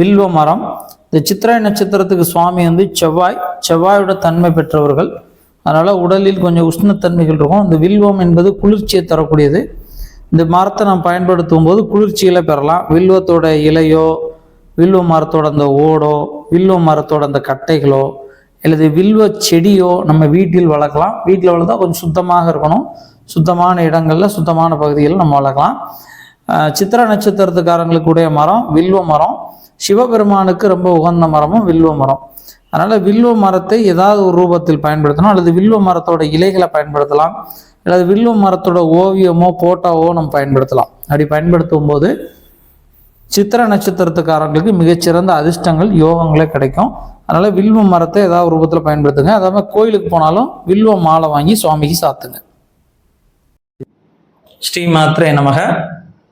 வில்வ மரம். இந்த சித்திரை நட்சத்திரத்துக்கு சுவாமி வந்து செவ்வாய் செவ்வாயோட தன்மை பெற்றவர்கள். அதனால் உடலில் கொஞ்சம் உஷ்ணத்தன்மைகள் இருக்கும். இந்த வில்வம் என்பது குளிர்ச்சியை தரக்கூடியது. இந்த மரத்தை நாம் பயன்படுத்தும் போது குளிர்ச்சிகளை பெறலாம். வில்வத்தோட இலையோ வில்வ மரத்தோட அந்த ஓடோ வில்வ மரத்தோட அந்த கட்டைகளோ அல்லது வில்வ செடியோ நம்ம வீட்டில் வளர்க்கலாம். வீட்டில் வளர்த்தா கொஞ்சம் சுத்தமாக இருக்கணும். சுத்தமான இடங்களில் சுத்தமான பகுதிகளில் நம்ம வளர்க்கலாம். சித்திர நட்சத்திரத்துக்காரங்களுக்குடைய மரம் வில்வ மரம். சிவபெருமானுக்கு ரொம்ப உகந்த மரமும் வில்வ மரம். அதனால் வில்வ மரத்தை ஏதாவது ஒரு ரூபத்தில் பயன்படுத்தணும் அல்லது வில்வ மரத்தோட இலைகளை பயன்படுத்தலாம் அல்லது வில்வ மரத்தோட ஓவியமோ போட்டோவோ நம்ம பயன்படுத்தலாம். அப்படி பயன்படுத்தும் போது சித்திர நட்சத்திரத்துக்காரங்களுக்கு மிகச்சிறந்த அதிர்ஷ்டங்கள் யோகங்களே கிடைக்கும். அதனால் வில்வ மரத்தை ஏதாவது ரூபத்தில் பயன்படுத்துங்க. அதே மாதிரி கோயிலுக்கு போனாலும் வில்வ மாலை வாங்கி சுவாமிக்கு சாத்துங்க. ஸ்ரீ மாத்திரை நமக.